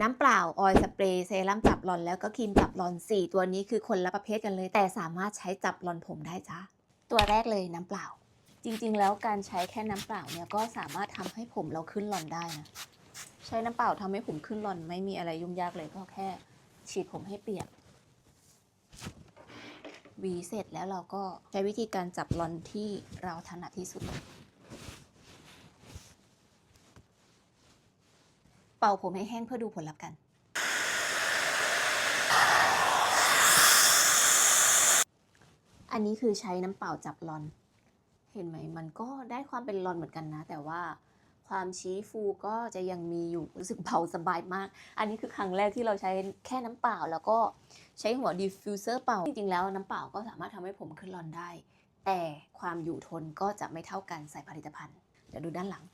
น้ำเปล่า ออยล์สเปรย์เซรั่มจับรอนแล้วก็ครีมจับรอน 4 ตัวนี้คือคนละประเภทกันเลย แต่สามารถใช้จับรอนผมได้จ้าตัวแรกเลยน้ำเปล่า จริงๆ แล้วการใช้แค่น้ำเปล่าเนี่ยก็สามารถทำให้ผมเราขึ้นรอนได้นะใช้น้ำเปล่าทำให้ผมขึ้นรอนไม่มีอะไรยุ่งยากเลยก็แค่ ฉีดผมให้เปียกวีเสร็จแล้วเราก็ใช้วิธีการจับรอนที่เราถนัดที่สุด เป่าผมให้แห้งเพื่อดูผลลัพธ์กัน อันนี้คือใช้น้ำเปล่าจับรอน เห็นไหมมันก็ได้ความเป็นรอนเหมือนกันนะ แต่ว่าความชี้ฟูก็จะยังมีอยู่รู้สึกเบาสบายมาก อันนี้คือครั้งแรกที่เราใช้แค่น้ำเปล่า แล้วก็ใช้หัวดิฟฟิวเซอร์เป่า จริงๆแล้วน้ำเปล่าก็สามารถทำให้ผมขึ้นรอนได้ แต่ความอยู่ทนก็จะไม่เท่ากันใส่ผลิตภัณฑ์ เดี๋ยวดูด้านหลัง